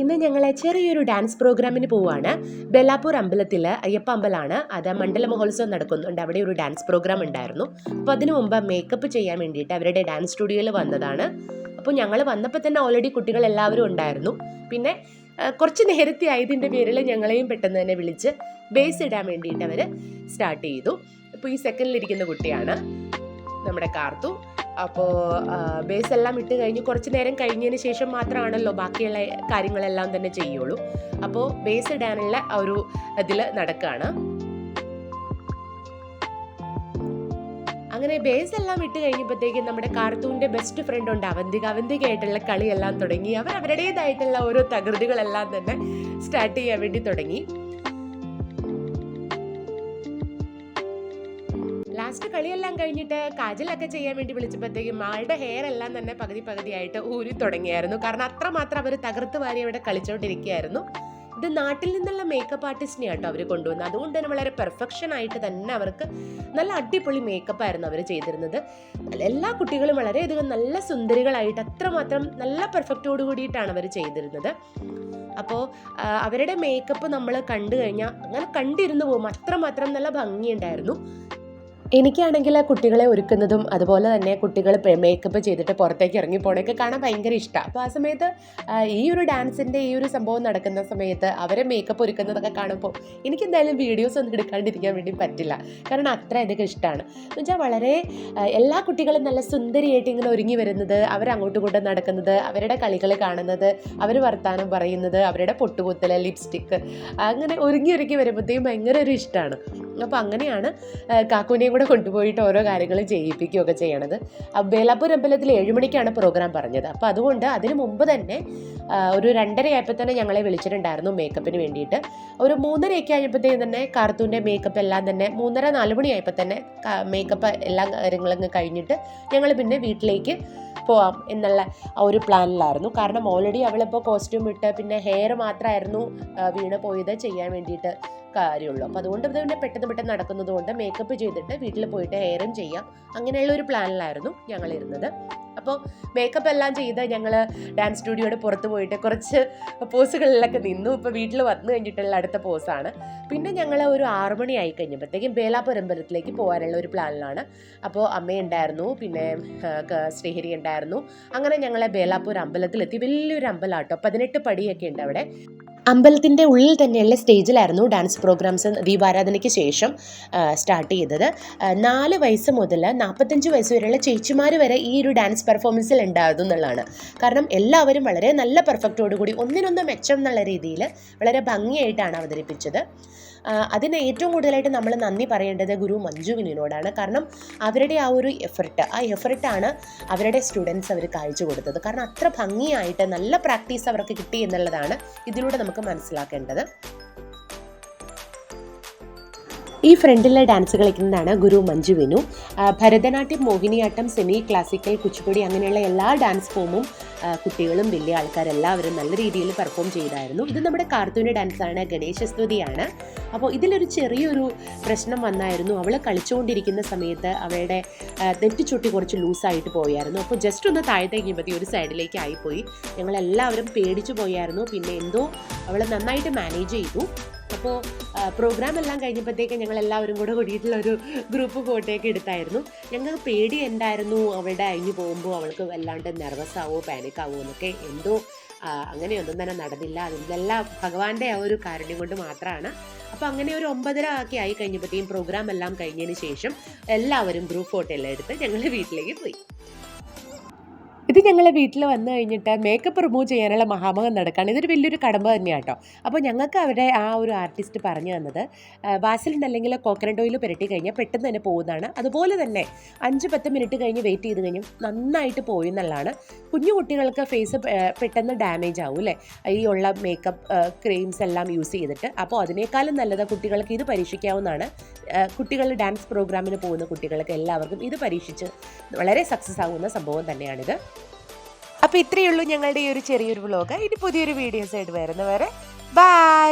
ഇന്ന് ഞങ്ങൾ ചെറിയൊരു ഡാൻസ് പ്രോഗ്രാമിന് പോവുകയാണ് ബെല്ലാപ്പൂർ അമ്പലത്തിൽ അയ്യപ്പ അമ്പലമാണ് അത് മണ്ഡല മഹോത്സവം നടക്കുന്നുണ്ട്. അവിടെ ഒരു ഡാൻസ് പ്രോഗ്രാം ഉണ്ടായിരുന്നു. അപ്പോൾ അതിനു മുമ്പ് മേക്കപ്പ് ചെയ്യാൻ വേണ്ടിയിട്ട് അവരുടെ ഡാൻസ് സ്റ്റുഡിയോയിൽ വന്നതാണ്. അപ്പോൾ ഞങ്ങൾ വന്നപ്പോൾ തന്നെ ഓൾറെഡി കുട്ടികൾ എല്ലാവരും ഉണ്ടായിരുന്നു. പിന്നെ കുറച്ച് നേരത്തെ ആയതിന്റെ പേരിൽ ഞങ്ങളെയും പെട്ടെന്ന് തന്നെ വിളിച്ച് ബേസ് ഇടാൻ വേണ്ടിയിട്ട് അവർ സ്റ്റാർട്ട് ചെയ്തു. ഇപ്പോൾ ഈ സെക്കൻഡിലിരിക്കുന്ന കുട്ടിയാണ് നമ്മുടെ കാർത്തു. അപ്പോൾ ബേസ് എല്ലാം ഇട്ട് കഴിഞ്ഞ് കുറച്ച് നേരം കഴിഞ്ഞതിന് ശേഷം മാത്രമാണല്ലോ ബാക്കിയുള്ള കാര്യങ്ങളെല്ലാം തന്നെ ചെയ്യുള്ളൂ. അപ്പോൾ ബേസ് ഇടാനുള്ള ആ ഒരു ഇതിൽ നടക്കുകയാണ് അങ്ങനെ ബേസ് എല്ലാം ഇട്ട് കഴിഞ്ഞപ്പോഴത്തേക്കും നമ്മുടെ കാർത്തൂന്റെ ബെസ്റ്റ് ഫ്രണ്ട് ഉണ്ട് അവന്തിക. അവന്തികയായിട്ടുള്ള കളിയെല്ലാം തുടങ്ങി. അവർ അവരുടേതായിട്ടുള്ള ഓരോ തകൃതികളെല്ലാം തന്നെ സ്റ്റാർട്ട് ചെയ്യാൻ വേണ്ടി തുടങ്ങി. കളിയെല്ലാം കഴിഞ്ഞിട്ട് കാജലൊക്കെ ചെയ്യാൻ വേണ്ടി വിളിച്ചപ്പോഴത്തേക്കും ആളുടെ ഹെയർ എല്ലാം തന്നെ പകുതി പകുതിയായിട്ട് ഊരി തുടങ്ങിയായിരുന്നു. കാരണം അത്രമാത്രം അവർ തകർത്ത് വാരി അവിടെ കളിച്ചോണ്ടിരിക്കുകയായിരുന്നു. ഇത് നാട്ടിൽ നിന്നുള്ള മേക്കപ്പ് ആർട്ടിസ്റ്റിനെ ആട്ടോ അവർ കൊണ്ടുവന്നത്. അതുകൊണ്ട് തന്നെ വളരെ പെർഫെക്ഷൻ ആയിട്ട് തന്നെ അവർക്ക് നല്ല അടിപൊളി മേക്കപ്പ് ആയിരുന്നു അവർ ചെയ്തിരുന്നത്. എല്ലാ കുട്ടികളും വളരെയധികം നല്ല സുന്ദരികളായിട്ട് അത്രമാത്രം നല്ല പെർഫെക്റ്റോട് കൂടിയിട്ടാണ് അവർ ചെയ്തിരുന്നത്. അപ്പോൾ അവരുടെ മേക്കപ്പ് നമ്മൾ കണ്ടു കഴിഞ്ഞാൽ അങ്ങനെ കണ്ടിരുന്നു പോകും അത്രമാത്രം നല്ല ഭംഗിയുണ്ടായിരുന്നു. എനിക്കാണെങ്കിൽ കുട്ടികളെ ഒരുക്കുന്നതും അതുപോലെ തന്നെ കുട്ടികൾ മേക്കപ്പ് ചെയ്തിട്ട് പുറത്തേക്ക് ഇറങ്ങി പോണൊക്കെ കാണാൻ ഭയങ്കര ഇഷ്ടമാണ് അപ്പോൾ ആ സമയത്ത് ഈ ഒരു ഡാൻസിന്റെ ഈ ഒരു സംഭവം നടക്കുന്ന സമയത്ത് അവരെ മേക്കപ്പ് ഒരുക്കുന്നതൊക്കെ കാണുമ്പോൾ എനിക്ക് എന്തായാലും വീഡിയോസ് ഒന്നും എടുക്കാണ്ടിരിക്കാൻ വേണ്ടി പറ്റില്ല. കാരണം അത്രയധികം ഇഷ്ടമാണ് എന്ന് വെച്ചാൽ വളരെ എല്ലാ കുട്ടികളും നല്ല സുന്ദരിയായിട്ട് ഇങ്ങനെ ഒരുങ്ങി വരുന്നത് അവരങ്ങോട്ടും ഇങ്ങോട്ടും നടക്കുന്നത് അവരുടെ കളികൾ കാണുന്നത് അവർ വർത്തമാനം പറയുന്നത് അവരുടെ പൊട്ടുകുത്തൽ ലിപ്സ്റ്റിക്ക് അങ്ങനെ ഒരുങ്ങി ഒരുങ്ങി വരുമ്പോഴത്തേക്കും ഭയങ്കര ഒരു ഇഷ്ടമാണ് അപ്പോൾ അങ്ങനെയാണ് കാക്കുവിനെയും കൂടെ കൊണ്ടുപോയിട്ട് ഓരോ കാര്യങ്ങളും ചെയ്യിപ്പിക്കുകയൊക്കെ ചെയ്യണത്. ബേലാപ്പൂർ അമ്പലത്തിൽ ഏഴുമണിക്കാണ് പ്രോഗ്രാം പറഞ്ഞത്. അപ്പോൾ അതുകൊണ്ട് അതിന് മുമ്പ് തന്നെ ഒരു രണ്ടരയായപ്പോൾ തന്നെ ഞങ്ങളെ വിളിച്ചിട്ടുണ്ടായിരുന്നു മേക്കപ്പിന് വേണ്ടിയിട്ട്. ഒരു മൂന്നരയൊക്കെ ആയപ്പോഴത്തേക്കും തന്നെ കാർത്തൂന്റെ മേക്കപ്പ് എല്ലാം തന്നെ മൂന്നര നാല് മണിയായപ്പോൾ തന്നെ മേക്കപ്പ് എല്ലാ കാര്യങ്ങളും കഴിഞ്ഞിട്ട് ഞങ്ങൾ പിന്നെ വീട്ടിലേക്ക് പോവാം എന്നുള്ള ഒരു പ്ലാനിലായിരുന്നു കാരണം ഓൾറെഡി അവളിപ്പോൾ കോസ്റ്റ്യൂം ഇട്ട് പിന്നെ ഹെയർ മാത്രമായിരുന്നു വീണ് പോയത് ചെയ്യാൻ വേണ്ടിയിട്ട്. കാര്യമുള്ളൂ. അപ്പോൾ അതുകൊണ്ട് പിന്നെ പെട്ടെന്ന് പെട്ടെന്ന് നടക്കുന്നത് കൊണ്ട് മേക്കപ്പ് ചെയ്തിട്ട് വീട്ടിൽ പോയിട്ട് ഹെയറും ചെയ്യാം. അങ്ങനെയുള്ള ഒരു പ്ലാനിലായിരുന്നു ഞങ്ങൾ ഇരുന്നത് അപ്പോൾ മേക്കപ്പ് എല്ലാം ചെയ്ത് ഞങ്ങൾ ഡാൻസ് സ്റ്റുഡിയോയുടെ പുറത്ത് പോയിട്ട് കുറച്ച് പോസുകളിലൊക്കെ നിന്നു. ഇപ്പോൾ വീട്ടിൽ വന്നു കഴിഞ്ഞിട്ടുള്ള അടുത്ത പോസാണ് പിന്നെ ഞങ്ങൾ ഒരു ആറു മണി ആയി കഴിഞ്ഞപ്പോഴത്തേക്കും ബേലാപ്പുരം അമ്പലത്തിലേക്ക് പോകാനുള്ള ഒരു പ്ലാനിലാണ് അപ്പോൾ അമ്മയുണ്ടായിരുന്നു പിന്നെ ശ്രീഹരി ഉണ്ടായിരുന്നു. അങ്ങനെ ഞങ്ങളെ ബേലാപ്പൂർ അമ്പലത്തിലെത്തി വലിയൊരു അമ്പലമാട്ടോ പതിനെട്ട് പടിയൊക്കെ ഉണ്ട് അവിടെ. അമ്പലത്തിന്റെ ഉള്ളിൽ തന്നെയുള്ള സ്റ്റേജിലായിരുന്നു ഡാൻസ് പ്രോഗ്രാംസ് ദീപാരാധനയ്ക്ക് ശേഷം സ്റ്റാർട്ട് ചെയ്തത്. നാല് വയസ്സ് മുതൽ നാൽപ്പത്തഞ്ച് വയസ്സ് വരെയുള്ള ചേച്ചിമാർ വരെ ഈ ഒരു ഡാൻസ് പെർഫോമൻസിൽ ഉണ്ടായിരുന്നു എന്നുള്ളതാണ്. കാരണം എല്ലാവരും വളരെ നല്ല പെർഫെക്റ്റോടുകൂടി ഒന്നിനൊന്ന് മെച്ചം എന്നുള്ള രീതിയിൽ വളരെ ഭംഗിയായിട്ടാണ് അവതരിപ്പിച്ചത്. അതിന് ഏറ്റവും കൂടുതലായിട്ട് നമ്മൾ നന്ദി പറയേണ്ടത് ഗുരു മഞ്ജുവിനോടാണ് കാരണം അവരുടെ ആ ഒരു എഫർട്ട് ആ എഫർട്ടാണ് അവരുടെ സ്റ്റുഡൻസ് അവർ കാഴ്ച കൊടുത്തത്. കാരണം അത്ര ഭംഗിയായിട്ട് നല്ല പ്രാക്ടീസ് അവർക്ക് കിട്ടി എന്നുള്ളതാണ് ഇതിലൂടെ നമുക്ക് മനസ്സിലാക്കേണ്ടത്. ഈ ഫ്രണ്ടിലെ ഡാൻസ് കളിക്കുന്നതാണ് ഗുരു മഞ്ജു വിനു. ഭരതനാട്യം മോഹിനിയാട്ടം സെമി ക്ലാസിക്കൽ കുച്ചിപ്പുടി അങ്ങനെയുള്ള എല്ലാ ഡാൻസ് ഫോമും കുട്ടികളും വലിയ ആൾക്കാരെല്ലാവരും നല്ല രീതിയിൽ പെർഫോം ചെയ്തായിരുന്നു. ഇത് നമ്മുടെ കാർത്തൂന് ഡാൻസാണ് ഗണേശസ്തുതിയാണ് അപ്പോൾ ഇതിലൊരു ചെറിയൊരു പ്രശ്നം വന്നായിരുന്നു. അവൾ കളിച്ചുകൊണ്ടിരിക്കുന്ന സമയത്ത് അവളുടെ നെറ്റിച്ചുട്ടി കുറച്ച് ലൂസായിട്ട് പോയായിരുന്നു. അപ്പോൾ ജസ്റ്റ് ഒന്ന് താഴത്തേക്ക് മതി ഒരു സൈഡിലേക്ക് ആയിപ്പോയി. ഞങ്ങളെല്ലാവരും പേടിച്ചു പോയായിരുന്നു. പിന്നെ എന്തോ അവൾ നന്നായിട്ട് മാനേജ് ചെയ്തു. അപ്പോൾ പ്രോഗ്രാം എല്ലാം കഴിഞ്ഞപ്പോഴത്തേക്ക് ഞങ്ങൾ എല്ലാവരും കൂടെ കൂടിയിട്ടുള്ള ഒരു ഗ്രൂപ്പ് ഫോട്ടോയൊക്കെ എടുത്തായിരുന്നു. ഞങ്ങൾക്ക് പേടി എന്തായിരുന്നു? അവളുടെ അഴിഞ്ഞു പോകുമ്പോൾ അവൾക്ക് വല്ലാണ്ട് നെർവസ് ആവോ പാനിക് ആവോ എന്നൊക്കെ എന്തോ അങ്ങനെയൊന്നും തന്നെ നടന്നില്ല. അതിലെല്ലാം ഭഗവാന്റെ ആ ഒരു കാരുണ്യം കൊണ്ട് മാത്രമാണ് അപ്പോൾ അങ്ങനെ ഒരു ഒമ്പതര ആക്കി ആയി കഴിഞ്ഞപ്പോഴത്തേക്കും പ്രോഗ്രാം എല്ലാം കഴിഞ്ഞതിന് ശേഷം എല്ലാവരും ഗ്രൂപ്പ് ഫോട്ടോ എല്ലാം എടുത്ത് ഞങ്ങൾ വീട്ടിലേക്ക് പോയി. ഇത് ഞങ്ങളെ വീട്ടിൽ വന്നു കഴിഞ്ഞിട്ട് മേക്കപ്പ് റിമൂവ് ചെയ്യാനുള്ള മഹാമകം നടക്കുകയാണ് ഇതൊരു വലിയൊരു കടമ്പ തന്നെയാണ് കേട്ടോ അപ്പോൾ ഞങ്ങൾക്ക് അവിടെ ആ ഒരു ആർട്ടിസ്റ്റ് പറഞ്ഞു തന്നത് വാസലിൻ അല്ലെങ്കിൽ കോക്കനട്ട് ഓയിൽ പുരട്ടി കഴിഞ്ഞാൽ പെട്ടെന്ന് തന്നെ പോകുന്നതാണ്. അതുപോലെ തന്നെ അഞ്ച് പത്ത് മിനിറ്റ് കഴിഞ്ഞ് വെയിറ്റ് ചെയ്ത് കഴിഞ്ഞു നന്നായിട്ട് പോയി എന്നുള്ളതാണ്. കുഞ്ഞു കുട്ടികൾക്ക് ഫേസ് പെട്ടെന്ന് ഡാമേജ് ആവും അല്ലേ ഈ ഉള്ള മേക്കപ്പ് ക്രീംസ് എല്ലാം യൂസ് ചെയ്തിട്ട്. അപ്പോൾ അതിനേക്കാളും നല്ലത് കുട്ടികൾക്ക് ഇത് പരീക്ഷിക്കാവുന്നതാണ്. കുട്ടികൾ ഡാൻസ് പ്രോഗ്രാമിന് പോകുന്ന കുട്ടികൾക്ക് എല്ലാവർക്കും ഇത് പരീക്ഷിച്ച് വളരെ സക്സസ് ആവുന്ന സംഭവം തന്നെയാണിത്. അപ്പോൾ ഇത്രയേ ഉള്ളൂ ഞങ്ങളുടെ ഈ ഒരു ചെറിയൊരു വ്ലോഗ് ഇനി പുതിയൊരു വീഡിയോസ് ആയിട്ട് വരുന്നവരെ ബൈ